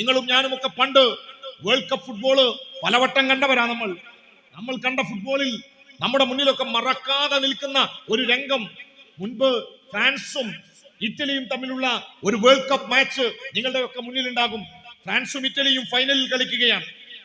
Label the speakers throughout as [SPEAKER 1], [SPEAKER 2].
[SPEAKER 1] നിങ്ങളും ഞാനും ഒക്കെ പണ്ട് വേൾഡ് കപ്പ് ഫുട്ബോൾ പലവട്ടം കണ്ടവരാ നമ്മൾ. നമ്മൾ കണ്ട ഫുട്ബോളിൽ നമ്മുടെ മുന്നിലൊക്കെ മറക്കാതെ നിൽക്കുന്ന ഒരു രംഗം. മുൻപ് ഫ്രാൻസും ഇറ്റലിയും തമ്മിലുള്ള ഒരു വേൾഡ് കപ്പ് മാച്ച് നിങ്ങളുടെ ഒക്കെ മുന്നിലുണ്ടാകും. ഫ്രാൻസും ഇറ്റലിയും ഫൈനലിൽ കളിക്കുകയാണ്.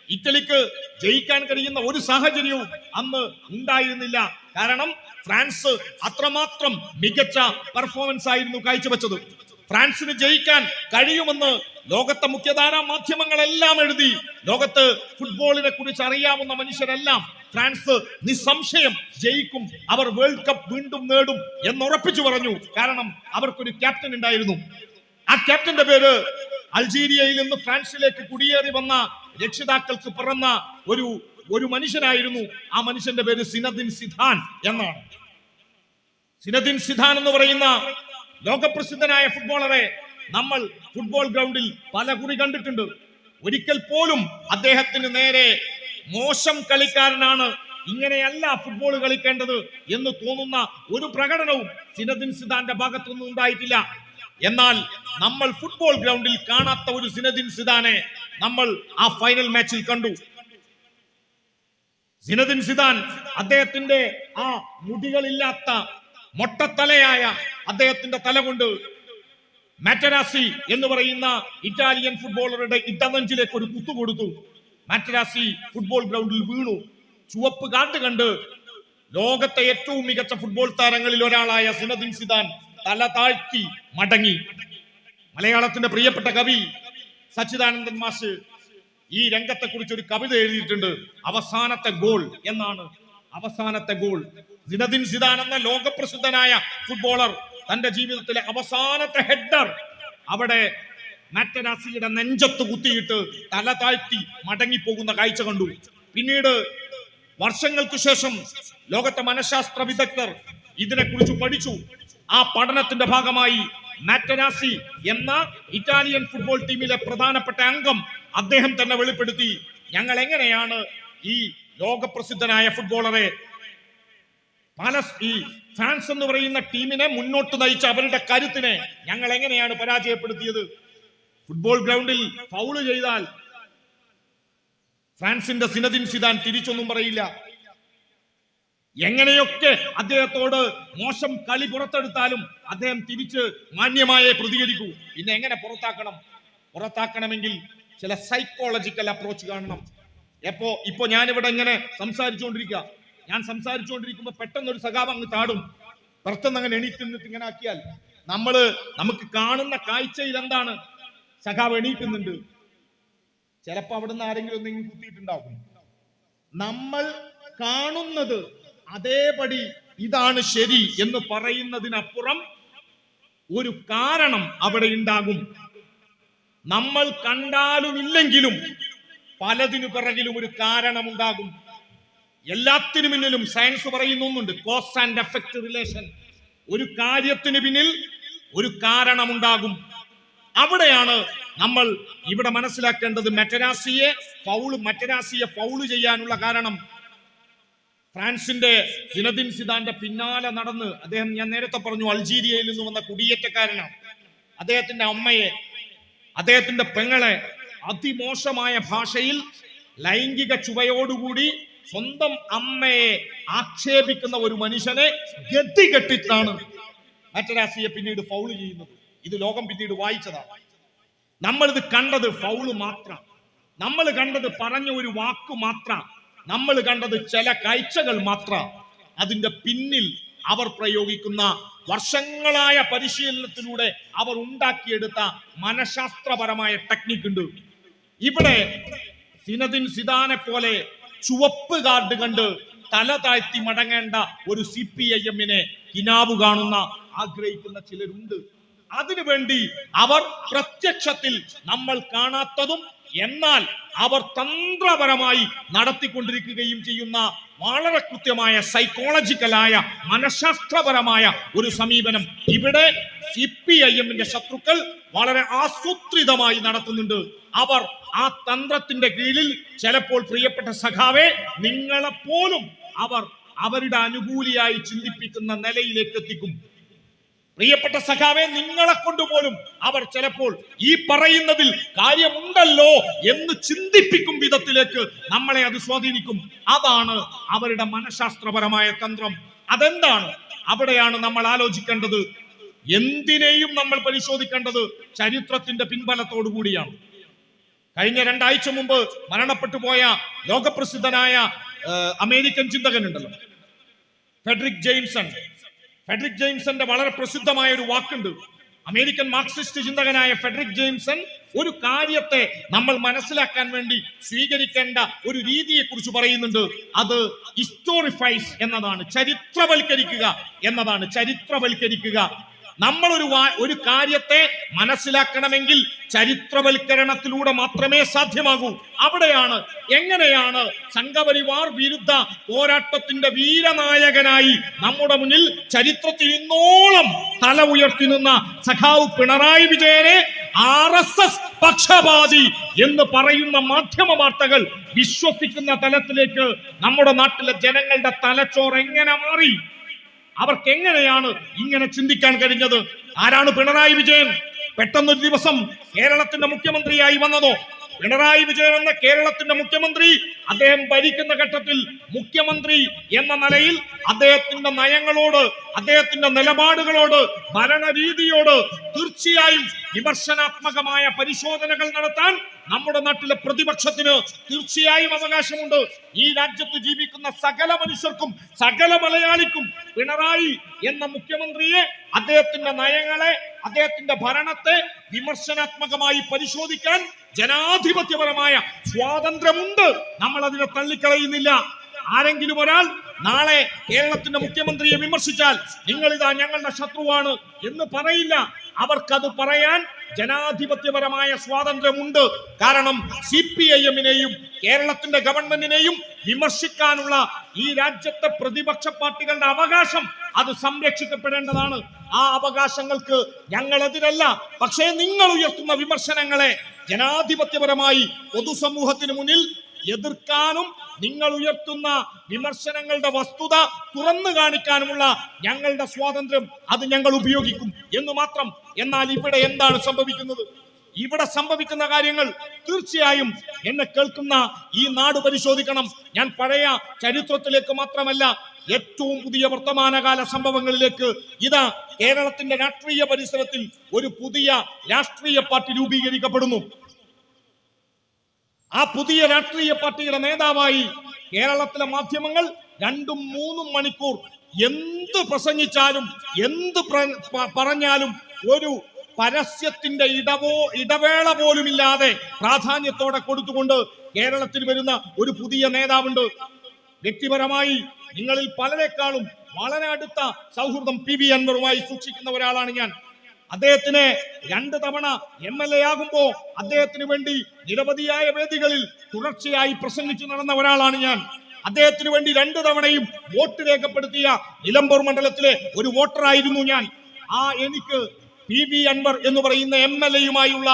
[SPEAKER 1] ഇറ്റലിക്ക് ജയിക്കാൻ കഴിയുന്ന ഒരു സാഹചര്യവും അന്ന് ഉണ്ടായിരുന്നില്ല. കാരണം ഫ്രാൻസ് അത്രമാത്രം മികച്ച പെർഫോമൻസ് ആയിരുന്നു കാഴ്ചവെച്ചത്. ഫ്രാൻസിന് ജയിക്കാൻ കഴിയുമെന്ന് ലോകത്തെ മുഖ്യധാരാ മാധ്യമങ്ങളെല്ലാം എഴുതി. ലോകത്ത് ഫുട്ബോളിനെ കുറിച്ച് അറിയാവുന്ന മനുഷ്യരെല്ലാം ഫ്രാൻസ് നിസ്സംശയം ജയിക്കും അവർ വേൾഡ് കപ്പ് വീണ്ടും നേടും എന്നുറപ്പിച്ചു പറഞ്ഞു. കാരണം അവർക്കൊരു ക്യാപ്റ്റൻ ഉണ്ടായിരുന്നു. ആ ക്യാപ്റ്റന്റെ പേര് അൾജീരിയയിൽ നിന്ന് ഫ്രാൻസിലേക്ക് കുടിയേറി വന്ന രക്ഷിതാക്കൾക്ക് പിറന്ന ഒരു ഒരു മനുഷ്യനായിരുന്നു. ആ മനുഷ്യന്റെ പേര് സിനദിൻ സിദ്ധാൻ എന്നാണ്. സിനദിൻ സിദ്ധാൻ എന്ന് പറയുന്ന ലോകപ്രസിദ്ധനായ ഫുട്ബോളറെ നമ്മൾ ഫുട്ബോൾ ഗ്രൗണ്ടിൽ പല കുറി കണ്ടിട്ടുണ്ട്. ഒരിക്കൽ പോലും അദ്ദേഹത്തിന് നേരെ മോശം കളിക്കാരനാണ് ഇങ്ങനെയല്ല ഫുട്ബോൾ കളിക്കേണ്ടത് എന്ന് തോന്നുന്ന ഒരു പ്രകടനവും സിനദിൻ സിദാന്റെ ഭാഗത്തുനിന്നും ഉണ്ടായിട്ടില്ല. എന്നാൽ നമ്മൾ ഫുട്ബോൾ ഗ്രൗണ്ടിൽ കാണാത്ത ഒരു സിനദിൻ സിദാനെ നമ്മൾ ആ ഫൈനൽ മാച്ചിൽ കണ്ടു. സിനദിൻ സിദാൻ അദ്ദേഹത്തിന്റെ ആ മുടികളില്ലാത്ത മൊട്ടത്തലയായ അദ്ദേഹത്തിന്റെ തല കൊണ്ട് മാറ്റരാസി എന്ന് പറയുന്ന ഇറ്റാലിയൻ ഫുട്ബോളറുടെ ഇട്ടനഞ്ചിലേക്ക് ഒരു കുത്തു കൊടുത്തു. മാറ്റരാസി ഫുട്ബോൾ ഗ്രൗണ്ടിൽ വീണു. ചുവപ്പ് കാട്ട് കണ്ട് ലോകത്തെ ഏറ്റവും മികച്ച ഫുട്ബോൾ താരങ്ങളിൽ ഒരാളായ സിനദിൻ സിദാൻ തല താഴ്ത്തി മടങ്ങി. മലയാളത്തിന്റെ പ്രിയപ്പെട്ട കവി സച്ചിദാനന്ദൻ മാഷ് ഈ രംഗത്തെ കുറിച്ച് ഒരു കവിത എഴുതിയിട്ടുണ്ട്. അവസാനത്തെ ഗോൾ എന്നാണ്. അവസാനത്തെ ഗോൾ. സിനദിൻ സിദാൻ എന്ന ലോകപ്രസിദ്ധനായ ഫുട്ബോളർ തന്റെ ജീവിതത്തിലെ അവസാനത്തെ ഹെഡർ അവിടെ മാറ്റരാസിയുടെ നെഞ്ചത്ത് കുത്തിയിട്ട് തല താഴ്ത്തി മടങ്ങിപ്പോകുന്ന കാഴ്ച കണ്ടു. പിന്നീട് വർഷങ്ങൾക്ക് ശേഷം ലോകത്തെ മനഃശാസ്ത്ര വിദഗ്ധർ ഇതിനെക്കുറിച്ച് പഠിച്ചു. ആ പഠനത്തിന്റെ ഭാഗമായി മാറ്റനാസി എന്ന ഇറ്റാലിയൻ ഫുട്ബോൾ ടീമിലെ പ്രധാനപ്പെട്ട അംഗം അദ്ദേഹം തന്നെ വെളിപ്പെടുത്തി. ഞങ്ങൾ എങ്ങനെയാണ് ഈ ലോകപ്രസിദ്ധനായ ഫുട്ബോളറെ പല ഈ ഫ്രാൻസ് എന്ന് പറയുന്ന ടീമിനെ മുന്നോട്ട് നയിച്ച അവരുടെ കരുത്തിനെ ഞങ്ങൾ എങ്ങനെയാണ് പരാജയപ്പെടുത്തിയത്? ഫുട്ബോൾ ഗ്രൗണ്ടിൽ ഫൗൾ ചെയ്താൽ ഫ്രാൻസിന്റെ സിനദിൻ സിദാൻ തിരിച്ചൊന്നും പറയില്ല. എങ്ങനെയൊക്കെ അദ്ദേഹത്തോട് മോശം കളി പുറത്തെടുത്താലും അദ്ദേഹം തിരിച്ച് മാന്യമായേ പ്രതികരിക്കൂ. പിന്നെ എങ്ങനെ പുറത്താക്കണം? പുറത്താക്കണമെങ്കിൽ ചില സൈക്കോളജിക്കൽ അപ്രോച്ച് കാണണം. എപ്പോ ഇപ്പൊ ഞാനിവിടെ ഇങ്ങനെ സംസാരിച്ചുകൊണ്ടിരിക്കുക. ഞാൻ സംസാരിച്ചുകൊണ്ടിരിക്കുമ്പോ പെട്ടെന്ന് ഒരു സഖാവ് അങ്ങ് ചാടും. പെട്ടെന്ന് അങ്ങനെ എണീറ്റ് നിന്നിട്ട് ഇങ്ങനെ ആക്കിയാൽ നമ്മൾ നമുക്ക് കാണുന്ന കാഴ്ചയിൽ എന്താണ്? സഖാവ് എണീക്കുന്നുണ്ട്. ചിലപ്പോ അവിടുന്ന് ആരെങ്കിലും ഒന്നെങ്കിലും കുത്തിയിട്ടുണ്ടാകും നമ്മൾ കാണുന്നത് അതേപടി ഇതാണ് ശരി എന്ന് പറയുന്നതിനപ്പുറം ഒരു കാരണം അവിടെ ഉണ്ടാകും. നമ്മൾ കണ്ടാലും ഇല്ലെങ്കിലും പലതിനു പിറകിലും ഒരു കാരണമുണ്ടാകും. എല്ലാത്തിനു പിന്നിലും സയൻസ് പറയുന്ന ഒന്നുണ്ട് കോസ് ആൻഡ് എഫക്ട് റിലേഷൻ ഒരു കാര്യത്തിന് പിന്നിൽ ഒരു കാരണമുണ്ടാകും. അവിടെയാണ് നമ്മൾ ഇവിടെ മനസ്സിലാക്കേണ്ടത് മെറ്റരാസിയെ ഫൗൾ മെറ്റരാസിയെ ഫൗൾ ചെയ്യാനുള്ള കാരണം. ഫ്രാൻസിന്റെ സിനദിൻ സിദാന്റെ പിന്നാലെ നടന്ന് അദ്ദേഹം ഞാൻ നേരത്തെ പറഞ്ഞു അൾജീരിയയിൽ നിന്ന് വന്ന കുടിയേറ്റക്കാരനാണ്. അദ്ദേഹത്തിന്റെ അമ്മയെ അദ്ദേഹത്തിന്റെ പെങ്ങളെ അതിമോശമായ ഭാഷയിൽ ലൈംഗിക ചുവയോടുകൂടി സ്വന്തം അമ്മയെ ആക്ഷേപിക്കുന്ന ഒരു മനുഷ്യനെ ഗതികെട്ടിട്ടാണ് മറ്റരാസിയെ പിന്നീട് ഫൗൾ ചെയ്യുന്നത്. ഇത് ലോകം പിന്നീട് വായിച്ചതാണ്. നമ്മളിത് കണ്ടത് ഫൗൾ മാത്രം. നമ്മൾ കണ്ടത് പറഞ്ഞ ഒരു വാക്ക് മാത്രം. നമ്മൾ കണ്ടത് ചില കാഴ്ചകൾ മാത്രം. അതിന്റെ പിന്നിൽ അവർ പ്രയോഗിക്കുന്ന വർഷങ്ങളായ പരിശീലനത്തിലൂടെ അവർ ഉണ്ടാക്കിയെടുത്ത മനഃശാസ്ത്രപരമായ ടെക്നിക്ക് ഉണ്ട്. ഇവിടെ സിനദിൻ സിദാനെ പോലെ ചുവപ്പ് കാർഡ് കണ്ട് തല താഴ്ത്തി മടങ്ങേണ്ട ഒരു സി പി ഐ എമ്മിനെ കിനാവ് കാണുന്ന ആഗ്രഹിക്കുന്ന ചിലരുണ്ട്. അതിനുവേണ്ടി അവർ പ്രത്യക്ഷത്തിൽ നമ്മൾ കാണാത്തതും എന്നാൽ അവർ തന്ത്രപരമായി നടത്തിക്കൊണ്ടിരിക്കുകയും ചെയ്യുന്ന വളരെ കൃത്യമായ സൈക്കോളജിക്കലായ മനഃശാസ്ത്രപരമായ ഒരു സമീപനം ഇവിടെ സി പി ഐ എമ്മിന്റെ ശത്രുക്കൾ വളരെ ആസൂത്രിതമായി നടത്തുന്നുണ്ട്. അവർ ആ തന്ത്രത്തിന്റെ കീഴിൽ ചിലപ്പോൾ പ്രിയപ്പെട്ട സഖാവെ നിങ്ങളെപ്പോലും അവർ അവരുടെ അനുകൂലിയായി ചിന്തിപ്പിക്കുന്ന നിലയിലേക്ക് എത്തിക്കും പ്രിയപ്പെട്ട സഖാവെ നിങ്ങളെ കൊണ്ടുപോലും അവർ ചിലപ്പോൾ ഈ പറയുന്നതിൽ കാര്യമുണ്ടല്ലോ എന്ന് ചിന്തിപ്പിക്കും വിധത്തിലേക്ക് നമ്മളെ അത് സ്വാധീനിക്കും. അതാണ് അവരുടെ മനഃശാസ്ത്രപരമായ തന്ത്രം. അതെന്താണ്? അവിടെയാണ് നമ്മൾ ആലോചിക്കേണ്ടത്. എന്തിനേയും നമ്മൾ പരിശോധിക്കേണ്ടത് ചരിത്രത്തിന്റെ പിൻബലത്തോടു കൂടിയാണ്. കഴിഞ്ഞ രണ്ടാഴ്ച മുമ്പ് മരണപ്പെട്ടു പോയ ലോകപ്രസിദ്ധനായ അമേരിക്കൻ ചിന്തകനുണ്ടല്ലോ. Fredric Jameson. ഫെഡറിക് ജെയിംസന്റെ വളരെ പ്രസിദ്ധമായ ഒരു വാക്കുണ്ട്. അമേരിക്കൻ മാർക്സിസ്റ്റ് ചിന്തകനായ ഫെഡറിക് ജെയിംസൺ ഒരു കാര്യത്തെ നമ്മൾ മനസ്സിലാക്കാൻ വേണ്ടി സ്വീകരിക്കേണ്ട ഒരു രീതിയെ കുറിച്ച് പറയുന്നുണ്ട്. അത് ഹിസ്റ്റോറിഫൈസ് എന്നതാണ്. ചരിത്രവൽക്കരിക്കുക എന്നതാണ്. ചരിത്രവൽക്കരിക്കുക നമ്മൾ ഒരു ഒരു കാര്യത്തെ മനസ്സിലാക്കണമെങ്കിൽ ചരിത്രവൽക്കരണത്തിലൂടെ മാത്രമേ സാധ്യമാകൂ. അവിടെയാണ് എങ്ങനെയാണ് സംഘപരിവാർ വിരുദ്ധ പോരാട്ടത്തിന്റെ വീരനായകനായി നമ്മുടെ മുന്നിൽ ചരിത്രത്തിൽ ഇന്നോളം തല ഉയർത്തി നിന്ന സഖാവ് പിണറായി വിജയനെ ആർ എസ് എസ് പക്ഷപാതി എന്ന് പറയുന്ന മാധ്യമ വാർത്തകൾ വിശ്വസിക്കുന്ന തലത്തിലേക്ക് നമ്മുടെ നാട്ടിലെ ജനങ്ങളുടെ തലച്ചോറ് എങ്ങനെ മാറി? അവർക്ക് എങ്ങനെയാണ് ഇങ്ങനെ ചിന്തിക്കാൻ കഴിഞ്ഞത്? ആരാണ് പിണറായി വിജയൻ? പെട്ടെന്നൊരു ദിവസം കേരളത്തിന്റെ മുഖ്യമന്ത്രിയായി വന്നതോ? പിണറായി വിജയൻ എന്ന കേരളത്തിന്റെ മുഖ്യമന്ത്രി അദ്ദേഹം ഭരിക്കുന്ന ഘട്ടത്തിൽ മുഖ്യമന്ത്രി എന്ന നിലയിൽ അദ്ദേഹത്തിന്റെ നയങ്ങളോട് അദ്ദേഹത്തിന്റെ നിലപാടുകളോട് ഭരണരീതിയോട് തീർച്ചയായും വിമർശനാത്മകമായ പരിശോധനകൾ നടത്താൻ നമ്മുടെ നാട്ടിലെ പ്രതിപക്ഷത്തിന് തീർച്ചയായും അവകാശമുണ്ട്. ഈ രാജ്യത്ത് ജീവിക്കുന്ന സകല മനുഷ്യർക്കും സകല മലയാളിക്കും പിണറായി എന്ന മുഖ്യമന്ത്രിയെ അദ്ദേഹത്തിന്റെ നയങ്ങളെ അദ്ദേഹത്തിന്റെ ഭരണത്തെ വിമർശനാത്മകമായി പരിശോധിക്കാൻ ജനാധിപത്യപരമായ സ്വാതന്ത്ര്യമുണ്ട്. നമ്മൾ അതിനെ തള്ളിക്കളയുന്നില്ല. ആരെങ്കിലും ഒരാൾ നാളെ കേരളത്തിന്റെ മുഖ്യമന്ത്രിയെ വിമർശിച്ചാൽ നിങ്ങൾ ഇതാ ഞങ്ങളുടെ ശത്രുവാണ് എന്ന് പറയില്ല. അവർക്കത് പറയാൻ ജനാധിപത്യപരമായ സ്വാതന്ത്ര്യമുണ്ട്. കാരണം സി പി ഐ എമ്മിനെയും കേരളത്തിന്റെ ഗവൺമെന്റിനെയും വിമർശിക്കാനുള്ള ഈ രാജ്യത്തെ പ്രതിപക്ഷ പാർട്ടികളുടെ അവകാശം അത് സംരക്ഷിക്കപ്പെടേണ്ടതാണ്. ആ അവകാശങ്ങൾക്ക് ഞങ്ങൾ എതിരല്ല പക്ഷേ നിങ്ങൾ ഉയർത്തുന്ന വിമർശനങ്ങളെ ജനാധിപത്യപരമായി പൊതുസമൂഹത്തിന് മുന്നിൽ എതിർക്കാനും നിങ്ങൾ ഉയർത്തുന്ന വിമർശനങ്ങളുടെ വസ്തുത തുറന്നു കാണിക്കാനുമുള്ള ഞങ്ങളുടെ സ്വാതന്ത്ര്യം അത് ഞങ്ങൾ ഉപയോഗിക്കും എന്ന് മാത്രം. എന്നാൽ ഇവിടെ എന്താണ് സംഭവിക്കുന്നത്? ഇവിടെ സംഭവിക്കുന്ന കാര്യങ്ങൾ തീർച്ചയായും എന്നെ കേൾക്കുന്ന ഈ നാട് പരിശോധിക്കണം. ഞാൻ പഴയ ചരിത്രത്തിലേക്ക് മാത്രമല്ല ഏറ്റവും പുതിയ വർത്തമാനകാല സംഭവങ്ങളിലേക്ക് ഇതാ കേരളത്തിന്റെ രാഷ്ട്രീയ പരിസരത്തിൽ ഒരു പുതിയ രാഷ്ട്രീയ പാർട്ടി രൂപീകരിക്കപ്പെടുന്നു. ആ പുതിയ രാഷ്ട്രീയ പാർട്ടിയുടെ നേതാവായി കേരളത്തിലെ മാധ്യമങ്ങൾ രണ്ടും മൂന്നും മണിക്കൂർ എന്ത് പ്രസംഗിച്ചാലും എന്ത് പറഞ്ഞാലും ഒരു പരസ്യത്തിന്റെ ഇടവോ ഇടവേള പോലുമില്ലാതെ പ്രാധാന്യത്തോടെ കൊടുത്തുകൊണ്ട് കേരളത്തിൽ വരുന്ന ഒരു പുതിയ നേതാവുണ്ട്. വ്യക്തിപരമായി നിങ്ങളിൽ പലരെക്കാളും വളരെ അടുത്ത സൗഹൃദം പി വി അൻവറുമായി സൂക്ഷിക്കുന്ന ഒരാളാണ് ഞാൻ. അദ്ദേഹത്തിന് രണ്ട് തവണ എം എൽ എ ആകുമ്പോ അദ്ദേഹത്തിന് വേണ്ടി നിരവധിയായ വേദികളിൽ തുടർച്ചയായി പ്രസംഗിച്ചു നടന്ന ഒരാളാണ് ഞാൻ. അദ്ദേഹത്തിന് വേണ്ടി രണ്ടു തവണയും വോട്ട് രേഖപ്പെടുത്തിയ നിലമ്പൂർ മണ്ഡലത്തിലെ ഒരു വോട്ടറായിരുന്നു ഞാൻ. ആ എനിക്ക് പി വി അൻവർ എന്ന് പറയുന്ന എം എൽ എയുമായുള്ള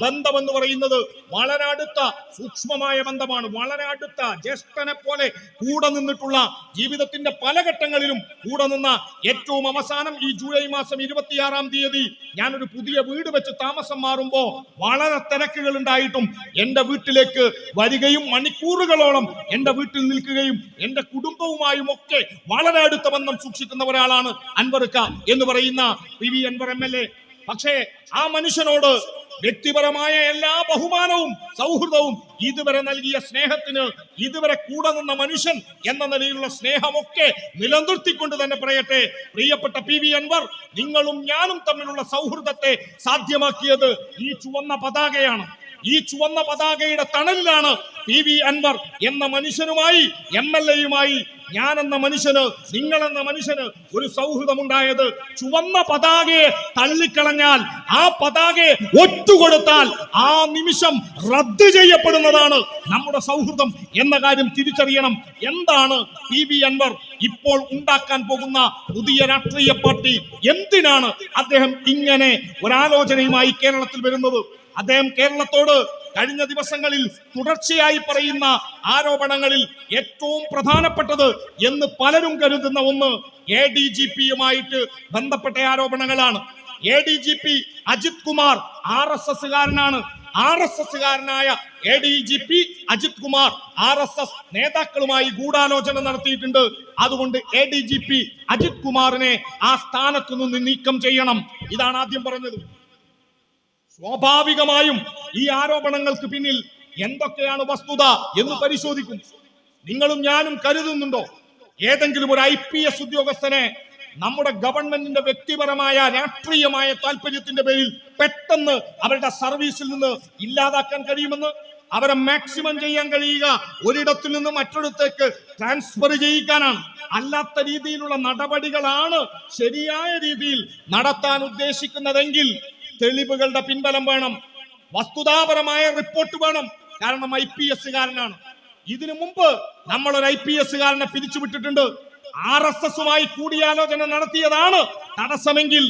[SPEAKER 1] ബന്ധം എന്ന് പറയുന്നത് വളരെ അടുത്ത സൂക്ഷ്മമായ ബന്ധമാണ്. വളരെ അടുത്ത ജ്യേഷ്ഠനെ പോലെ കൂടെ നിന്നിട്ടുള്ള ജീവിതത്തിന്റെ പല ഘട്ടങ്ങളിലും കൂടെ നിന്ന ഏറ്റവും അവസാനം ഈ ജൂലൈ മാസം ഇരുപത്തിയാറാം തീയതി ഞാനൊരു പുതിയ വീട് വെച്ച് താമസം മാറുമ്പോ വളരെ തിരക്കുകൾ ഉണ്ടായിട്ടും എന്റെ വീട്ടിലേക്ക് വരികയും മണിക്കൂറുകളോളം എന്റെ വീട്ടിൽ നിൽക്കുകയും എന്റെ കുടുംബവുമായും ഒക്കെ വളരെ അടുത്ത ബന്ധം സൂക്ഷിക്കുന്ന ഒരാളാണ് അൻവർക്ക എന്ന് പറയുന്ന P V Anvar M L A. പക്ഷേ ആ മനുഷ്യനോട് വ്യക്തിപരമായ എല്ലാ ബഹുമാനവും സൗഹൃദവും ഇതുവരെ നൽകിയ സ്നേഹത്തിന് ഇതുവരെ കൂടെ നിന്ന മനുഷ്യൻ എന്ന നിലയിലുള്ള സ്നേഹമൊക്കെ നിലനിർത്തിക്കൊണ്ട് തന്നെ പറയട്ടെ. പ്രിയപ്പെട്ട പി വി അൻവർ നിങ്ങളും ഞാനും തമ്മിലുള്ള സൗഹൃദത്തെ സാധ്യമാക്കിയത് ഈ ചുവന്ന പതാകയാണ്. ഈ ചുവന്ന പതാകയുടെ തണലിലാണ് പി വി അൻവർ എന്ന മനുഷ്യനുമായി എം എൽ എയുമായി ഞാൻ എന്ന മനുഷ്യന് നിങ്ങൾ എന്ന മനുഷ്യന് ഒരു സൗഹൃദമുണ്ടായത് ചുവന്ന പതാകയെ തള്ളിക്കളഞ്ഞാൽ ആ പതാകയെ ഒറ്റുകൊടുത്താൽ ആ നിമിഷം റദ്ദ് ചെയ്യപ്പെടുന്നതാണ് നമ്മുടെ സൗഹൃദം എന്ന കാര്യം തിരിച്ചറിയണം. എന്താണ് പി വി അൻവർ ഇപ്പോൾ ഉണ്ടാക്കാൻ പോകുന്ന പുതിയ രാഷ്ട്രീയ പാർട്ടി? എന്തിനാണ് അദ്ദേഹം ഇങ്ങനെ ഒരാലോചനയുമായി കേരളത്തിൽ വരുന്നത്? അദ്ദേഹം കേരളത്തോട് കഴിഞ്ഞ ദിവസങ്ങളിൽ തുടർച്ചയായി പറയുന്ന ആരോപണങ്ങളിൽ ഏറ്റവും പ്രധാനപ്പെട്ടത് എന്ന് പലരും കരുതുന്ന ഒന്ന് എ ഡി ജി പിയുമായിട്ട് ബന്ധപ്പെട്ട ആരോപണങ്ങളാണ്. A D G P Ajith Kumar R S എസ്സുകാരനാണ്. R S എസ്സുകാരനായ A D G P Ajith Kumar R S S നേതാക്കളുമായി ഗൂഢാലോചന നടത്തിയിട്ടുണ്ട്. അതുകൊണ്ട് A D G P Ajith കുമാറിനെ ആ സ്ഥാനത്തു നിന്ന് നീക്കം ചെയ്യണം. ഇതാണ് ആദ്യം പറഞ്ഞത്. സ്വാഭാവികമായും ഈ ആരോപണങ്ങൾക്ക് പിന്നിൽ എന്തൊക്കെയാണ് വസ്തുത എന്ന് പരിശോധിക്കും. നിങ്ങളും ഞാനും കരുതുന്നുണ്ടോ? ഏതെങ്കിലും ഒരു ഐ പി എസ് ഉദ്യോഗസ്ഥനെ നമ്മുടെ ഗവൺമെന്റിന്റെ വ്യക്തിപരമായ രാഷ്ട്രീയമായ താല്പര്യത്തിന്റെ പേരിൽ പെട്ടെന്ന് അവരുടെ സർവീസിൽ നിന്ന് ഇല്ലാതാക്കാൻ കഴിയുമെന്ന് അവരെ മാക്സിമം ചെയ്യാൻ കഴിയുക ഒരിടത്തു നിന്ന് മറ്റൊരിടത്തേക്ക് ട്രാൻസ്ഫർ ചെയ്യിക്കാനാണ്. അല്ലാത്ത രീതിയിലുള്ള നടപടികളാണ് ശരിയായ രീതിയിൽ നടത്താൻ ഉദ്ദേശിക്കുന്നതെങ്കിൽ തെളിവുകളുടെ പിൻബലം വേണം. വസ്തുതാപരമായ റിപ്പോർട്ട് വേണം. കാരണം ഐ പി എസ്സുകാരനാണ് ഇതിനു മുമ്പ് നമ്മൾ ഒരു ഐ പി എസ്സുകാരനെ പിരിച്ചുവിട്ടിട്ടുണ്ട്. ആർ എസ് എസുമായി കൂടിയാലോചന നടത്തിയതാണ് തടസ്സമെങ്കിൽ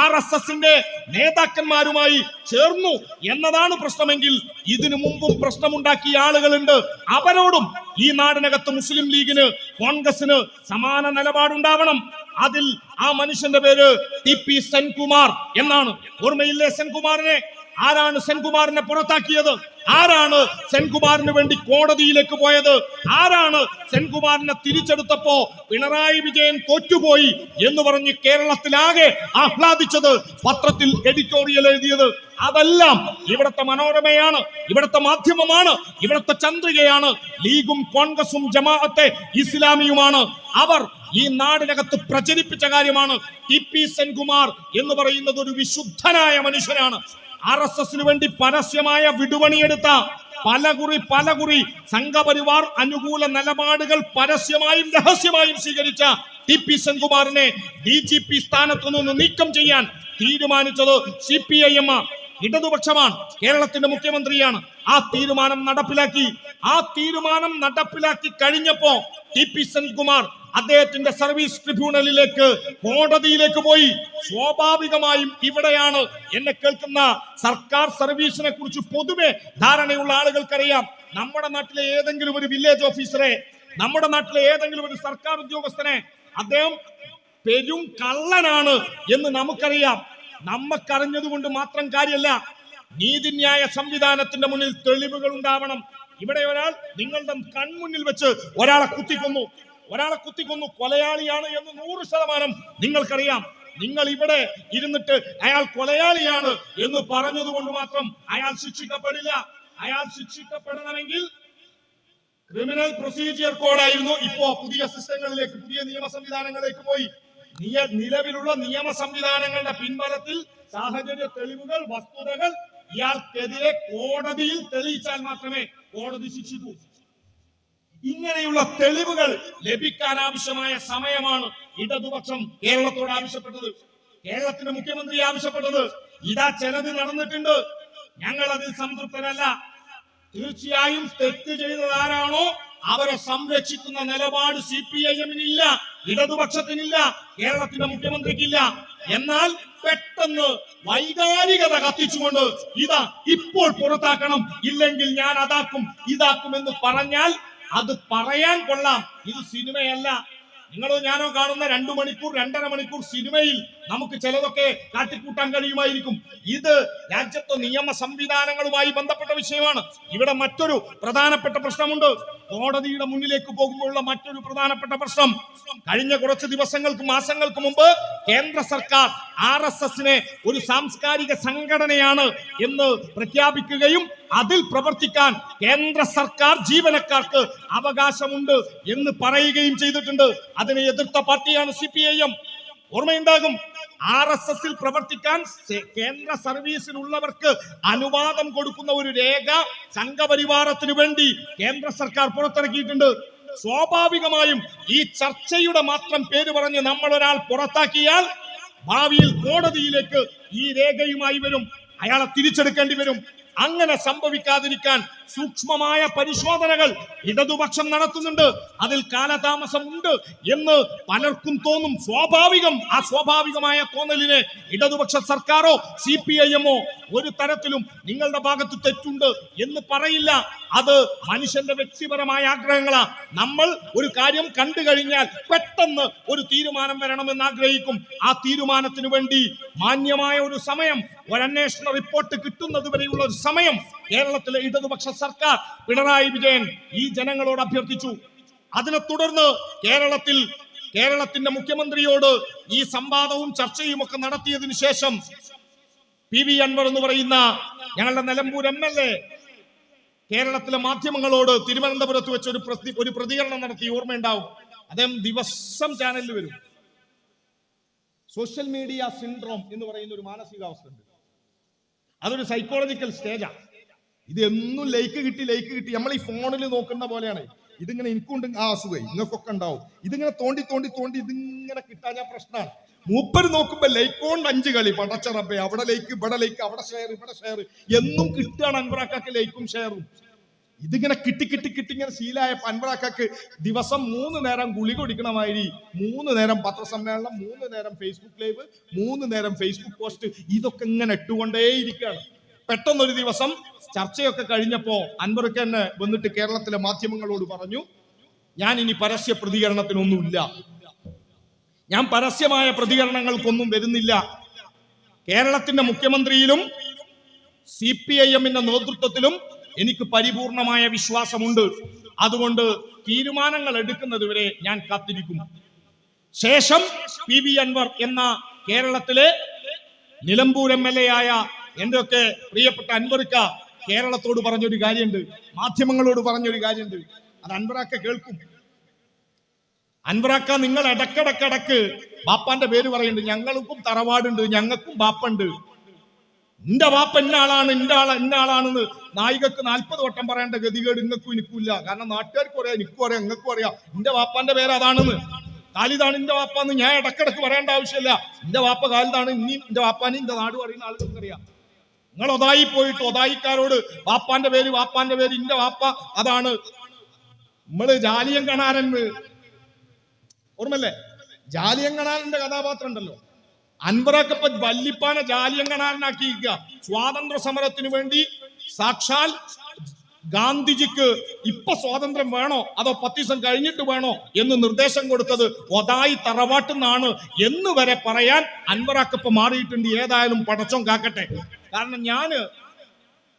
[SPEAKER 1] ആർ എസ് എസിന്റെ നേതാക്കന്മാരുമായി ചേർന്നു എന്നതാണ് പ്രശ്നമെങ്കിൽ ഇതിനു മുമ്പും പ്രശ്നമുണ്ടാക്കിയ ആളുകളുണ്ട്. അവരോടും ഈ നാടിനകത്ത് മുസ്ലിം ലീഗിന് കോൺഗ്രസിന് സമാന നിലപാടുണ്ടാവണം. അതിൽ ആ മനുഷ്യന്റെ പേര് ടി പി സെൻകുമാർ എന്നാണ്. ഓർമ്മയില്ലേ സെൻകുമാറിനെ? ആരാണ് സെൻകുമാറിനെ പുറത്താക്കിയത്? ആരാണ് സെൻകുമാറിന് വേണ്ടി കോടതിയിലേക്ക് പോയത്? ആരാണ് സെൻകുമാറിനെ തിരിച്ചെടുത്തപ്പോ പിണറായി വിജയൻ തോറ്റുപോയി എന്ന് പറഞ്ഞ് കേരളത്തിലാകെ ആഹ്ലാദിച്ചത് പത്രത്തിൽ എഡിറ്റോറിയൽ എഴുതിയത്? അതെല്ലാം ഇവിടുത്തെ മനോരമയാണ് ഇവിടുത്തെ മാധ്യമമാണ് ഇവിടുത്തെ ചന്ദ്രികയാണ്. ലീഗും കോൺഗ്രസും ജമാഅത്തെ ഇസ്ലാമിയുമാണ്. അവർ ഈ നാടിനകത്ത് പ്രചരിപ്പിച്ച കാര്യമാണ് ടി പി സെൻകുമാർ എന്ന് പറയുന്നത് ഒരു വിശുദ്ധനായ മനുഷ്യനാണ്. ആർ എസ് എസിന് വേണ്ടി പരസ്യമായ വിടുപണിയെടുത്ത പലകുറി പലകുറി സംഘപരിവാർ അനുകൂല നിലപാടുകൾ പരസ്യമായും രഹസ്യമായും സ്വീകരിച്ച ടി പി സെൻകുമാറിനെ ഡി ജി പി സ്ഥാനത്തു നിന്ന് നീക്കം ചെയ്യാൻ തീരുമാനിച്ചത് സി പി ഐ എം ഇടതുപക്ഷമാണ്. കേരളത്തിന്റെ മുഖ്യമന്ത്രിയാണ്. ആ തീരുമാനം നടപ്പിലാക്കി. ആ തീരുമാനം നടപ്പിലാക്കി കഴിഞ്ഞപ്പോ ടി പി സെൻകുമാർ അദ്ദേഹത്തിന്റെ സർവീസ് ട്രിബ്യൂണലിലേക്ക് കോടതിയിലേക്ക് പോയി. സ്വാഭാവികമായും ഇവിടെയാണ് എന്നെ കേൾക്കുന്ന സർക്കാർ സർവീസിനെ കുറിച്ച് പൊതുവെ ധാരണയുള്ള ആളുകൾക്കറിയാം. നമ്മുടെ നാട്ടിലെ ഏതെങ്കിലും ഒരു വില്ലേജ് ഓഫീസറെ നമ്മുടെ നാട്ടിലെ ഏതെങ്കിലും ഒരു സർക്കാർ ഉദ്യോഗസ്ഥനെ അദ്ദേഹം പെരും കള്ളനാണ് എന്ന് നമുക്കറിയാം. നമ്മക്കറിഞ്ഞത് കൊണ്ട് മാത്രം കാര്യമല്ല നീതിന്യായ സംവിധാനത്തിന്റെ മുന്നിൽ തെളിവുകൾ ഉണ്ടാവണം. ഇവിടെ ഒരാൾ നിങ്ങളുടെ കൺമുന്നിൽ വെച്ച് ഒരാളെ കുത്തിക്കൊന്നു. ഒരാളെ കുത്തിക്കൊന്നു കൊലയാളിയാണ് എന്ന് നൂറ് ശതമാനം നിങ്ങൾക്കറിയാം. നിങ്ങൾ ഇവിടെ ഇരുന്നിട്ട് അയാൾ കൊലയാളിയാണ് എന്ന് പറഞ്ഞതുകൊണ്ട് മാത്രം അയാൾ ശിക്ഷിക്കപ്പെടില്ല. അയാൾ ശിക്ഷിക്കപ്പെടണമെങ്കിൽ ക്രിമിനൽ പ്രൊസീജിയർ കോഡായിരുന്നു ഇപ്പോ പുതിയ സിസ്റ്റങ്ങളിലേക്ക് പുതിയ നിയമ സംവിധാനങ്ങളിലേക്ക് പോയി. നിലവിലുള്ള നിയമ സംവിധാനങ്ങളുടെ പിൻബലത്തിൽ സാഹചര്യ തെളിവുകൾ വസ്തുതകൾ ഇയാൾക്കെതിരെ കോടതിയിൽ തെളിയിച്ചാൽ മാത്രമേ കോടതി ശിക്ഷിക്കൂ. ഇങ്ങനെയുള്ള തെളിവുകൾ ലഭിക്കാൻ ആവശ്യമായ സമയമാണ് ഇടതുപക്ഷം കേരളത്തോട് ആവശ്യപ്പെട്ടത്. കേരളത്തിന്റെ മുഖ്യമന്ത്രി ആവശ്യപ്പെട്ടത്. ഇതാ ചിലത് നടന്നിട്ടുണ്ട്. ഞങ്ങൾ അതിൽ സംതൃപ്തരല്ല. തീർച്ചയായും തെറ്റ് ചെയ്തത് ആരാണോ അവരെ സംരക്ഷിക്കുന്ന നിലപാട് സി പി ഐ എമ്മിനില്ല. ഇടതുപക്ഷത്തിനില്ല കേരളത്തിന്റെ മുഖ്യമന്ത്രിക്കില്ല. എന്നാൽ പെട്ടെന്ന് വൈകാരികത കത്തിച്ചുകൊണ്ട് ഇതാ ഇപ്പോൾ പുറത്താക്കണം. ഇല്ലെങ്കിൽ ഞാൻ അതാക്കും ഇതാക്കും എന്ന് പറഞ്ഞാൽ അത് പറയാൻ കൊള്ളാം. ഇത് സിനിമയല്ല. നിങ്ങളോ ഞാനോ കാണുന്ന രണ്ടു മണിക്കൂർ രണ്ടര മണിക്കൂർ സിനിമയിൽ നമുക്ക് ചിലതൊക്കെ കാട്ടിക്കൂട്ടാൻ കഴിയുമായിരിക്കും. ഇത് രാജ്യത്തെ നിയമ സംവിധാനങ്ങളുമായി ബന്ധപ്പെട്ട വിഷയമാണ്. ഇവിടെ മറ്റൊരു പ്രധാനപ്പെട്ട പ്രശ്നമുണ്ട്. കോടതിയുടെ മുന്നിലേക്ക് പോകുമ്പോഴുള്ള മറ്റൊരു പ്രധാനപ്പെട്ട പ്രശ്നം. കഴിഞ്ഞ കുറച്ച് ദിവസങ്ങൾക്ക് മാസങ്ങൾക്ക് മുമ്പ് കേന്ദ്ര സർക്കാർ ആർ എസ് എസിനെ ഒരു സാംസ്കാരിക സംഘടനയാണ് എന്ന് പ്രഖ്യാപിക്കുകയും അതിൽ പ്രവർത്തിക്കാൻ കേന്ദ്ര സർക്കാർ ജീവനക്കാർക്ക് അവകാശമുണ്ട് എന്ന് പറയുകയും ചെയ്തിട്ടുണ്ട്. അതിനെ എതിർത്ത പാർട്ടിയാണ് സി പി ഐ എം ഓർമ്മയുണ്ടാകും? ആർ എസ് എസിൽ പ്രവർത്തിക്കാൻ കേന്ദ്ര സർവീസിലുള്ളവർക്ക് അനുവാദം കൊടുക്കുന്ന ഒരു രേഖ സംഘപരിവാരത്തിന് വേണ്ടി കേന്ദ്ര സർക്കാർ പുറത്തിറക്കിയിട്ടുണ്ട്. സ്വാഭാവികമായും ഈ ചർച്ചയുടെ മാത്രം പേര് പറഞ്ഞ് നമ്മൾ ഒരാൾ പുറത്താക്കിയാൽ ഭാവിയിൽ കോടതിയിലേക്ക് ഈ രേഖയുമായി വരും. അയാളെ തിരിച്ചെടുക്കേണ്ടി വരും. അങ്ങനെ സംഭവിക്കാതിരിക്കാൻ സൂക്ഷ്മമായ പരിശോധനകൾ ഇടതുപക്ഷം നടത്തുന്നുണ്ട്. അതിൽ കാലതാമസം ഉണ്ട് എന്ന് പലർക്കും തോന്നും. സ്വാഭാവികം ആ സ്വാഭാവികമായ തോന്നലിനെ ഇടതുപക്ഷ സർക്കാരോ സി പി ഐ എമ്മോ ഒരു തരത്തിലും നിങ്ങളുടെ ഭാഗത്ത് തെറ്റുണ്ട് എന്ന് പറയില്ല. അത് മനുഷ്യന്റെ വ്യക്തിപരമായ ആഗ്രഹങ്ങളാണ് നമ്മൾ ഒരു കാര്യം കണ്ടു കഴിഞ്ഞാൽ പെട്ടെന്ന് ഒരു തീരുമാനം വരണമെന്ന് ആഗ്രഹിക്കും. ആ തീരുമാനത്തിന് വേണ്ടി മാന്യമായ ഒരു സമയം ഒരു അന്വേഷണ റിപ്പോർട്ട് കിട്ടുന്നത് വരെയുള്ള ഒരു സമയം കേരളത്തിലെ ഇടതുപക്ഷ സർക്കാർ പിണറായി വിജയൻ ഈ ജനങ്ങളോട് അഭ്യർത്ഥിച്ചു. അതിനെ തുടർന്ന് കേരളത്തിൽ കേരളത്തിന്റെ മുഖ്യമന്ത്രിയോട് ഈ സംവാദവും ചർച്ചയും ഒക്കെ നടത്തിയതിനു ശേഷം പി വി അൻവർ എന്ന് പറയുന്ന ഞങ്ങളുടെ നിലമ്പൂർ എം എൽ എ കേരളത്തിലെ മാധ്യമങ്ങളോട് തിരുവനന്തപുരത്ത് വെച്ച് ഒരു ഒരു പ്രതികരണം നടത്തി ഓർമ്മയുണ്ടാവും. അദ്ദേഹം ദിവസം ചാനലിൽ വരും. സോഷ്യൽ മീഡിയ സിൻഡ്രോം എന്ന് പറയുന്ന ഒരു മാനസികാവസ്ഥ ഉണ്ട്. അതൊരു സൈക്കോളജിക്കൽ സ്റ്റേജാണ് ഇത് എന്നും ലൈക്ക് കിട്ടി ലൈക്ക് കിട്ടി. നമ്മൾ ഈ ഫോണിൽ നോക്കുന്ന പോലെയാണ്. ഇതിങ്ങനെ എനിക്കുണ്ട് ആ അസുഖം. നിങ്ങൾക്കൊക്കെ ഉണ്ടാവും. ഇതിങ്ങനെ തോണ്ടി തോണ്ടി തോണ്ടി ഇതിങ്ങനെ കിട്ടാൻ ഞാൻ പ്രശ്നമാണ് മൂപ്പര് നോക്കുമ്പോ ലൈക്കോണ്ട് അഞ്ച് കളി. പടച്ചറബേ അവിടെ ലൈക്ക് ഇവിടെ ലൈക്ക് അവിടെ ഷെയർ ഇവിടെ ഷെയർ എന്നും കിട്ടുകയാണ് അൻപറാക്കാക്ക് ലൈക്കും ഷെയറും ഇതിങ്ങനെ കിട്ടി കിട്ടി കിട്ടി ഇങ്ങനെ ശീലായ പൻപറാക്കക്ക് ദിവസം മൂന്ന് നേരം ഗുളി കുടിക്കണ മാതിരി മൂന്ന് നേരം പത്രസമ്മേളനം മൂന്ന് നേരം ഫേസ്ബുക്ക് ലൈവ് മൂന്ന് നേരം ഫേസ്ബുക്ക് പോസ്റ്റ് ഇതൊക്കെ ഇങ്ങനെ ഇട്ടുകൊണ്ടേയിരിക്കുകയാണ് പെട്ടെന്നൊരു ദിവസം ചർച്ചയൊക്കെ കഴിഞ്ഞപ്പോ അൻവർക്ക് തന്നെ വന്നിട്ട് കേരളത്തിലെ മാധ്യമങ്ങളോട് പറഞ്ഞു ഞാൻ ഇനി പരസ്യ പ്രതികരണത്തിനൊന്നുമില്ല. ഞാൻ പരസ്യമായ പ്രതികരണങ്ങൾക്കൊന്നും വരുന്നില്ല. കേരളത്തിന്റെ മുഖ്യമന്ത്രിയിലും സി പി ഐ എമ്മിന്റെ നേതൃത്വത്തിലും എനിക്ക് പരിപൂർണമായ വിശ്വാസമുണ്ട്. അതുകൊണ്ട് തീരുമാനങ്ങൾ എടുക്കുന്നതുവരെ ഞാൻ കാത്തിരിക്കും. ശേഷം പി വി അൻവർ എന്ന കേരളത്തിലെ നിലമ്പൂർ എം എൽ എ ആയ എന്റെ ഒക്കെ പ്രിയപ്പെട്ട അൻവറിക്ക കേരളത്തോട് പറഞ്ഞൊരു കാര്യമുണ്ട്. മാധ്യമങ്ങളോട് പറഞ്ഞൊരു കാര്യമുണ്ട്. അത് അൻവറാക്ക കേൾക്കും. അൻവറാക്ക നിങ്ങൾ ഇടക്കിടക്കിടക്ക് ബാപ്പാന്റെ പേര് പറയുന്നുണ്ട്. ഞങ്ങൾക്കും തറവാടുണ്ട് ഞങ്ങൾക്കും ബാപ്പുണ്ട്. എന്റെ വാപ്പ എന്ന ആളാണ് എന്റെ ആളാ എന്ന ആളാണെന്ന് നായികക്ക് നാൽപ്പത് വട്ടം പറയേണ്ട ഗതികേട് ഇങ്ങക്കും എനിക്കില്ല കാരണം നാട്ടുകാർക്കും അറിയാം എനിക്കും അറിയാം ഇങ്ങക്കും അറിയാം. എന്റെ വാപ്പാന്റെ പേര് അതാണെന്ന്. കാലിതാണ് എന്റെ വാപ്പാന്ന് ഞാൻ ഇടക്കിടക്ക് പറയേണ്ട ആവശ്യമില്ല. എന്റെ വാപ്പ കാലിതാണ് ഇനി എന്റെ വാപ്പാനെ എന്റെ നാട് പറയുന്ന ആളുകൾക്ക് അറിയാം. നിങ്ങൾ ഒതായി പോയിട്ട് ഒതായിക്കാരോട് വാപ്പാന്റെ പേര് വാപ്പാന്റെ പേര് ഇന്റെ വാപ്പ അതാണ്. നമ്മൾ ജാലിയം കണാരൻ ഓർമ്മല്ലേ ജാലിയം കണാരന്റെ കഥാപാത്രം ഉണ്ടല്ലോ. അൻവറക്കപ്പ വല്ലിപ്പാനെ ജാലിയങ്കണാരനാക്കിയിരിക്കുക സ്വാതന്ത്ര്യ സമരത്തിന് വേണ്ടി സാക്ഷാൽ ഗാന്ധിജിക്ക് ഇപ്പൊ സ്വാതന്ത്ര്യം വേണോ? അതോ പത്ത് ദിവസം കഴിഞ്ഞിട്ട് വേണോ? എന്ന് നിർദ്ദേശം കൊടുത്തത് ഒതായി തറവാട്ടുന്നാണ് എന്ന് വരെ പറയാൻ അൻവറാക്കപ്പ മാറിയിട്ടുണ്ട്. ഏതായാലും പടച്ചോം കാക്കട്ടെ. കാരണം ഞാൻ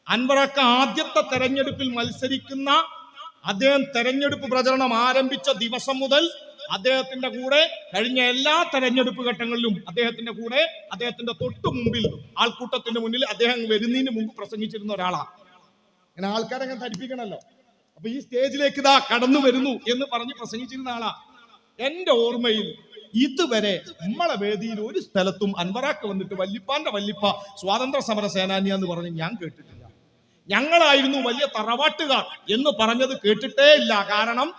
[SPEAKER 1] അൻവറാക്ക ആദ്യത്തെ തെരഞ്ഞെടുപ്പിൽ മത്സരിക്കുന്ന അദ്ദേഹം തെരഞ്ഞെടുപ്പ് പ്രചരണം ആരംഭിച്ച ദിവസം മുതൽ അദ്ദേഹത്തിന്റെ കൂടെ കഴിഞ്ഞ എല്ലാ തെരഞ്ഞെടുപ്പ് ഘട്ടങ്ങളിലും അദ്ദേഹത്തിന്റെ കൂടെ അദ്ദേഹത്തിന്റെ തൊട്ടു മുമ്പിൽ ആൾക്കൂട്ടത്തിന്റെ മുന്നിൽ അദ്ദേഹം വരുന്നതിന് മുമ്പ് പ്രസംഗിച്ചിരുന്ന ഒരാളാണ്. അങ്ങനെ ആൾക്കാരെ അങ്ങനെ ധരിപ്പിക്കണല്ലോ. അപ്പൊ ഈ സ്റ്റേജിലേക്ക് ഇതാ കടന്നു വരുന്നു എന്ന് പറഞ്ഞ് പ്രസംഗിച്ചിരുന്ന ആളാ. എന്റെ ഓർമ്മയിൽ ഇതുവരെ നമ്മളെ വേദിയിൽ ഒരു സ്ഥലത്തും അൻവറാക്ക് വന്നിട്ട് വല്ലിപ്പാന്റെ വല്ലിപ്പ സ്വാതന്ത്ര്യ സമര സേനാനിയാന്ന് പറഞ്ഞ് ഞാൻ കേട്ടിട്ടില്ല. ഞങ്ങളായിരുന്നു വലിയ തറവാട്ടുകാർ എന്ന് പറഞ്ഞത് കേട്ടിട്ടേ ഇല്ല. കാരണം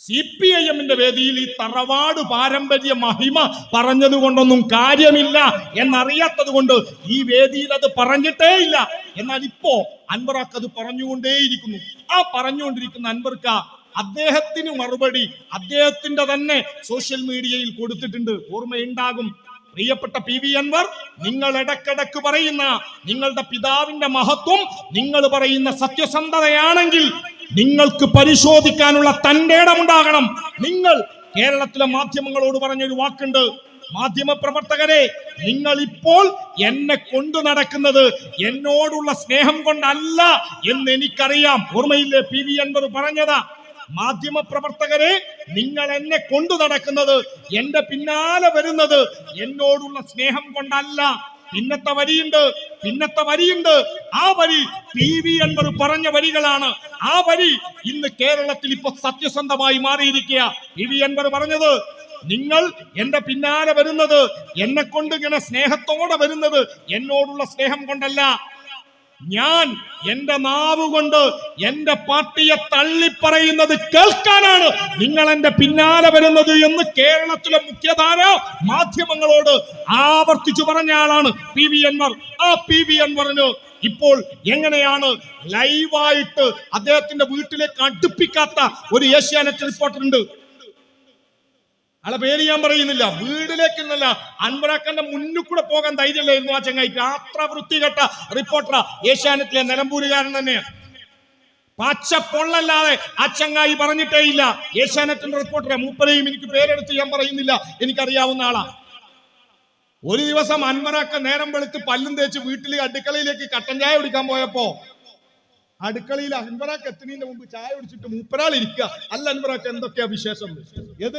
[SPEAKER 1] സി പി ഐ എമ്മിന്റെ വേദിയിൽ ഈ തറവാട് പാരമ്പര്യ മഹിമ പറഞ്ഞതുകൊണ്ടൊന്നും കാര്യമില്ല എന്നറിയാത്തത് കൊണ്ട് ഈ വേദിയിൽ അത് പറഞ്ഞിട്ടേ ഇല്ല എന്നാൽ ഇപ്പോ അൻവറാക്ക് അത് പറഞ്ഞുകൊണ്ടേയിരിക്കുന്നു. ആ പറഞ്ഞുകൊണ്ടിരിക്കുന്ന അൻവർക്ക അദ്ദേഹത്തിന് മറുപടി അദ്ദേഹത്തിന്റെ തന്നെ സോഷ്യൽ മീഡിയയിൽ കൊടുത്തിട്ടുണ്ട്. ഓർമ്മയുണ്ടാകും. പ്രിയപ്പെട്ട പി വി അൻവർ നിങ്ങൾ ഇടക്കിടക്ക് പറയുന്ന നിങ്ങളുടെ പിതാവിന്റെ മഹത്വം നിങ്ങൾ പറയുന്ന സത്യസന്ധതയാണെങ്കിൽ നിങ്ങൾക്ക് പരിശോധിക്കാനുള്ള തന്റെ ഇടമുണ്ടാകണം. നിങ്ങൾ കേരളത്തിലെ മാധ്യമങ്ങളോട് പറഞ്ഞൊരു വാക്കുണ്ട്. മാധ്യമ പ്രവർത്തകരെ നിങ്ങൾ ഇപ്പോൾ എന്നെ കൊണ്ടു നടക്കുന്നത് എന്നോടുള്ള സ്നേഹം കൊണ്ടല്ല എന്ന് എനിക്കറിയാം. ഓർമ്മയില്ലേ? പി വി അൻവർ പറഞ്ഞതാ. മാധ്യമ പ്രവർത്തകരെ നിങ്ങൾ എന്നെ കൊണ്ടു നടക്കുന്നത് എന്റെ പിന്നാലെ വരുന്നത് എന്നോടുള്ള സ്നേഹം കൊണ്ടല്ല. പിന്നത്തെ വരിയുണ്ട് പിന്നത്തെ വരിയുണ്ട്. ആ വരി പി വി അൻവർ പറഞ്ഞ വരികളാണ്. ആ വരി ഇന്ന് കേരളത്തിൽ ഇപ്പൊ സത്യസന്ധമായി മാറിയിരിക്കുക പി വി അൻവർ പറഞ്ഞത് നിങ്ങൾ എന്റെ പിന്നാലെ വരുന്നത് എന്നെ കൊണ്ട് ഇങ്ങനെ സ്നേഹത്തോടെ വരുന്നത് എന്നോടുള്ള സ്നേഹം കൊണ്ടല്ല. ഞാൻ എന്റെ നാവ് കൊണ്ട് എന്റെ പാർട്ടിയെ തള്ളിപ്പറയുന്നത് കേൾക്കാനാണ് നിങ്ങൾ എന്റെ പിന്നാലെ വരുന്നത് എന്ന് കേരളത്തിലെ മുഖ്യധാര മാധ്യമങ്ങളോട് ആവർത്തിച്ചു പറഞ്ഞ ആളാണ് പി വി അൻവർ. ആ പി വി അൻവറിന് ഇപ്പോൾ എങ്ങനെയാണ് ലൈവായിട്ട് അദ്ദേഹത്തിന്റെ വീട്ടിലേക്ക് അടുപ്പിക്കാത്ത ഒരു ഏഷ്യാനെറ്റ് റിപ്പോർട്ടർ ഉണ്ട്? ആളെ പേര് ഞാൻ പറയുന്നില്ല. വീട്ടിലേക്ക് എന്നല്ല അൻവറാക്കന്റെ മുന്നിൽ കൂടെ പോകാൻ ധൈര്യമില്ലായിരുന്നു ആ ചങ്ങായിക്ക് അത്ര വൃത്തികെട്ട റിപ്പോർട്ടറാ. ഏഷ്യാനത്തിലെ നിലമ്പൂരുകാരൻ തന്നെയാണ് പച്ച പൊള്ളല്ലാതെ ആ ചങ്ങായി പറഞ്ഞിട്ടേ ഇല്ല. ഏഷ്യാനെറ്റിന്റെ റിപ്പോർട്ടറെ മൂപ്പരെയും എനിക്ക് പേരെടുത്ത് ഞാൻ പറയുന്നില്ല. എനിക്കറിയാവുന്ന ആളാ. ഒരു ദിവസം അൻവറാക്ക നേരം വെളുത്ത് പല്ലും തേച്ച് വീട്ടിൽ അടുക്കളയിലേക്ക് കട്ടൻ ചായ കുടിക്കാൻ പോയപ്പോ അടുക്കളയിൽ അൻവറാക്ക് എത്തുന്നതിന്റെ മുമ്പ് ചായ കുടിച്ചിട്ട് മൂപ്പരാൾ ഇരിക്കുക അല്ല അൻവറാക്ക് എന്തൊക്കെയാ വിശേഷം? ഏത്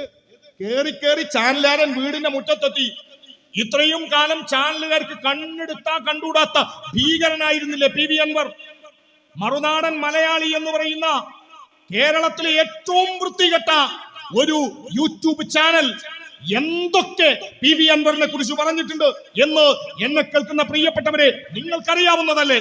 [SPEAKER 1] കേറി കേറി ചാനലുകാരൻ വീടിന്റെ മുറ്റത്തെത്തി. ഇത്രയും കാലം ചാനലുകാർക്ക് കണ്ണെടുത്താ കണ്ടുകൂടാത്ത ഭീകരനായിരുന്നില്ലേ പി വി അൻവർ? മറുനാടൻ മലയാളി എന്ന് പറയുന്ന കേരളത്തിലെ ഏറ്റവും വൃത്തികെട്ട ഒരു യൂട്യൂബ് ചാനൽ എന്തൊക്കെ പി വി അൻവറിനെ കുറിച്ച് പറഞ്ഞിട്ടുണ്ട് എന്ന് എന്നെ കേൾക്കുന്ന പ്രിയപ്പെട്ടവരെ നിങ്ങൾക്കറിയാവുന്നതല്ലേ?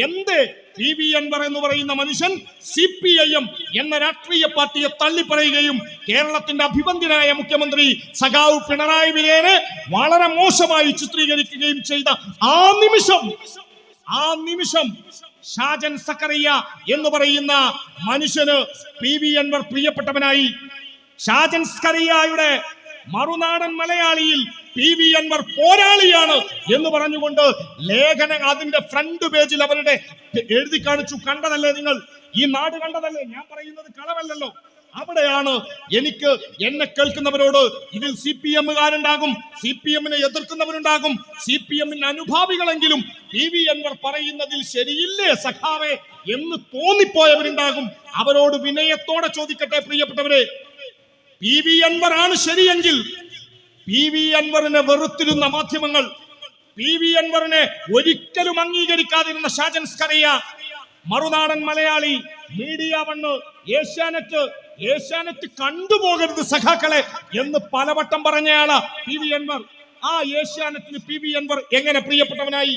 [SPEAKER 1] എന്ത് പി വി അൻവർ എന്ന് പറയുന്ന മനുഷ്യൻ സി പി ഐ എം എന്ന രാഷ്ട്രീയ പാർട്ടിയെ തള്ളിപ്പറയുകയും കേരളത്തിന്റെ അഭിബന്ധനായ മുഖ്യമന്ത്രി സഖാവ് പിണറായി വിജയനെ വളരെ മോശമായി ചിത്രീകരിക്കുകയും ചെയ്ത ആ നിമിഷം ആ നിമിഷം ഷാജൻ സക്കറിയ എന്ന് പറയുന്ന മനുഷ്യന് പി വി അൻവർ പ്രിയപ്പെട്ടവനായി. ഷാജൻ സ്കറിയായുടെ മറുനാടൻ മലയാളിയിൽ പി വി അൻവർ പോരാളിയാണ് എന്ന് പറഞ്ഞുകൊണ്ട് ലേഖനം അതിന്റെ ഫ്രണ്ട് പേജിൽ അവരുടെ എഴുതി കാണിച്ചു. കണ്ടതല്ലേ നിങ്ങൾ? ഈ നാട് കണ്ടതല്ലേ? ഞാൻ പറയുന്നത് കളവല്ലല്ലോ. അവിടെയാണ് എനിക്ക് എന്നെ കേൾക്കുന്നവരോട് ഇതിൽ സി പി എമ്മുകാരുണ്ടാകും സി പി എമ്മിനെ എതിർക്കുന്നവരുണ്ടാകും സി പി എമ്മിന് അനുഭാവികളെങ്കിലും പി വി അൻവർ പറയുന്നതിൽ ശരിയില്ലേ സഖാവേ എന്ന് തോന്നിപ്പോയവരുണ്ടാകും. അവരോട് വിനയത്തോടെ ചോദിക്കട്ടെ പ്രിയപ്പെട്ടവരെ. പി വി അൻവർ ആണ് ശരിയെങ്കിൽ പി വി അൻവറിനെ വെറുത്തിരുന്ന മാധ്യമങ്ങൾ പി വി അൻവറിനെ ഒരിക്കലും അംഗീകരിക്കാതിരുന്ന ഷാജൻ സ്കറിയ മറുനാടൻ മലയാളി മീഡിയ വണ്ണ് ഏഷ്യാനെറ്റ് ഏഷ്യാനെറ്റ് കണ്ടുപോകരുത് സഖാക്കളെ എന്ന് പലവട്ടം പറഞ്ഞയാളാ പി വി അൻവർ. ആ ഏഷ്യാനെറ്റിന് പി വി അൻവർ എങ്ങനെ പ്രിയപ്പെട്ടവനായി?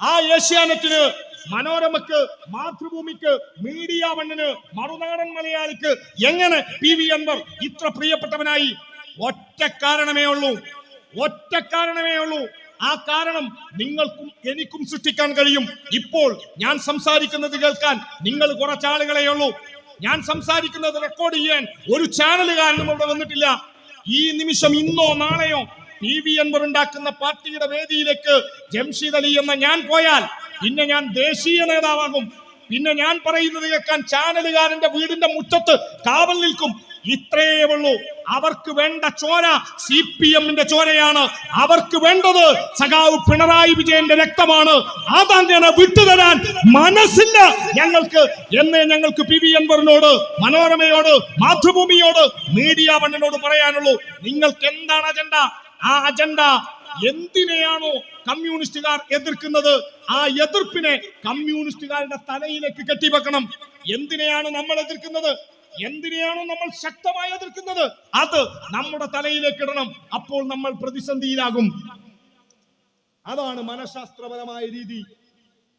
[SPEAKER 1] ആ ഏഷ്യാനെറ്റിന് മനോരമക്ക് മാതൃഭൂമിക്ക് മീഡിയ വണ്ണിന് മറുനാടൻ മലയാളിക്ക് എങ്ങനെ പി വി അൻവർ ഇത്ര പ്രിയപ്പെട്ടവനായി? ഒറ്റ കാരണമേ ഉള്ളൂ. ഒറ്റ കാരണമേ ഉള്ളൂ. ആ കാരണം നിങ്ങൾക്കും എനിക്കും സൃഷ്ടിക്കാൻ കഴിയും. ഇപ്പോൾ ഞാൻ സംസാരിക്കുന്നത് കേൾക്കാൻ നിങ്ങൾ കുറച്ചാളുകളെ ഉള്ളൂ. ഞാൻ സംസാരിക്കുന്നത് റെക്കോർഡ് ചെയ്യാൻ ഒരു ചാനലുകാരനും ഇവിടെ വന്നിട്ടില്ല. ഈ നിമിഷം ഇന്നോ നാളെയോ പി വി അൻവർ ഉണ്ടാക്കുന്ന പാർട്ടിയുടെ വേദിയിലേക്ക് ജംഷീദ് അലി എന്ന ഞാൻ പോയാൽ പിന്നെ ഞാൻ ദേശീയ നേതാവാകും. പിന്നെ ഞാൻ പറയുന്നത് കേൾക്കാൻ ചാനലുകാരന്റെ വീടിന്റെ മുറ്റത്ത് കാവൽ നിൽക്കും. ഇത്രയേ ഉള്ളൂ. അവർക്ക് വേണ്ട ചോര സി പി എമ്മിന്റെ ചോരയാണ്. അവർക്ക് വേണ്ടത് സഖാവ് പിണറായി വിജയന്റെ രക്തമാണ്. അതങ്ങനെ വിട്ടുതരാൻ മനസ്സില്ല ഞങ്ങൾക്ക്. എന്നേ ഞങ്ങൾക്ക് പി വി അൻവറിനോട് മനോരമയോട് മാതൃഭൂമിയോട് മീഡിയ വണ്ണിനോട് പറയാനുള്ളൂ. നിങ്ങൾക്ക് എന്താണ് അജണ്ട? ആ അജണ്ട എന്തിനെയാണോ കമ്മ്യൂണിസ്റ്റുകാർ എതിർക്കുന്നത്? ആ എതിർപ്പിനെ കമ്മ്യൂണിസ്റ്റുകാരുടെ തലയിലേക്ക് കെട്ടിവെക്കണം. എന്തിനെയാണ് നമ്മൾ എതിർക്കുന്നത്? എന്തിനെയാണോ നമ്മൾ ശക്തമായി എതിർക്കുന്നത്? അത് നമ്മുടെ തലയിലേക്ക് ഇടണം. അപ്പോൾ നമ്മൾ പ്രതിസന്ധിയിലാകും. അതാണ് മനഃശാസ്ത്രപരമായ രീതി.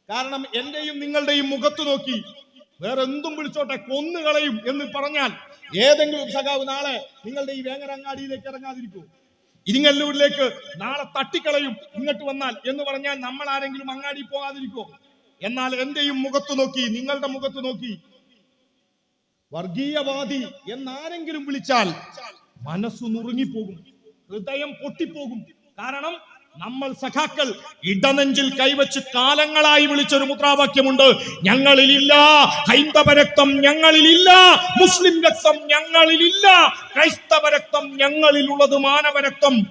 [SPEAKER 1] കാരണം എന്റെയും നിങ്ങളുടെയും മുഖത്ത് നോക്കി വേറെ എന്തും വിളിച്ചോട്ടെ കൊന്നുകളയും എന്ന് പറഞ്ഞാൽ ഏതെങ്കിലും സഖാവ് നാളെ നിങ്ങളുടെ ഈ വേങ്ങരങ്ങാടിയിലേക്ക് ഇറങ്ങാതിരിക്കൂ. ഇരിങ്ങല്ലൂരിലേക്ക് നാളെ തട്ടിക്കളയും ഇങ്ങോട്ട് വന്നാൽ എന്ന് പറഞ്ഞാൽ നമ്മൾ ആരെങ്കിലും അങ്ങാടി പോകാതിരിക്കോ എന്നാൽ എന്റെയും മുഖത്ത് നോക്കി നിങ്ങളുടെ മുഖത്ത് നോക്കി. വർഗീയവാദി എന്നാരെങ്കിലും വിളിച്ചാൽ മനസ്സു നുറുങ്ങിപ്പോകും ഹൃദയം പൊട്ടിപ്പോകും. കാരണം നമ്മൾ സഖാക്കൾ ഇടനെഞ്ചിൽ കൈവച്ച് കാലങ്ങളായി വിളിച്ചൊരു മുദ്രാവാക്യമുണ്ട്. ഞങ്ങളിലില്ല. ഹൈന്ദവ രക്തം ഞങ്ങളിലില്ല. മുസ്ലിം രക്തം ഞങ്ങളിലില്ല. ക്രൈസ്തവ രക്തം ഞങ്ങളിലുള്ളത് മാനവ രക്തം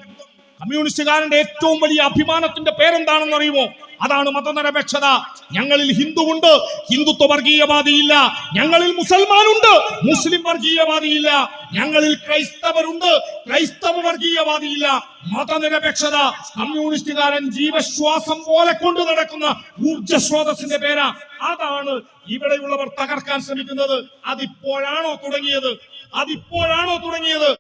[SPEAKER 1] കമ്മ്യൂണിസ്റ്റുകാരന്റെ ഏറ്റവും വലിയ അഭിമാനത്തിന്റെ പേരെന്താണെന്ന് അറിയുമോ അതാണ് മതനിരപേക്ഷത. ഞങ്ങളിൽ ഹിന്ദുവുണ്ട് ഹിന്ദുത്വ വർഗീയവാദിയില്ല ഞങ്ങളിൽ മുസൽമാനുണ്ട് മുസ്ലിം വർഗീയവാദിയില്ല. ഞങ്ങളിൽ ക്രൈസ്തവരുണ്ട് ക്രൈസ്തവ വർഗീയവാദിയില്ല. മതനിരപേക്ഷത കമ്മ്യൂണിസ്റ്റുകാരൻ ജീവശ്വാസം പോലെ കൊണ്ടു നടക്കുന്ന ഊർജസ്രോതസിന്റെ പേരാ. അതാണ് ഇവിടെയുള്ളവർ തകർക്കാൻ ശ്രമിക്കുന്നത്. അതിപ്പോഴാണോ തുടങ്ങിയത്? അതിപ്പോഴാണോ തുടങ്ങിയത്?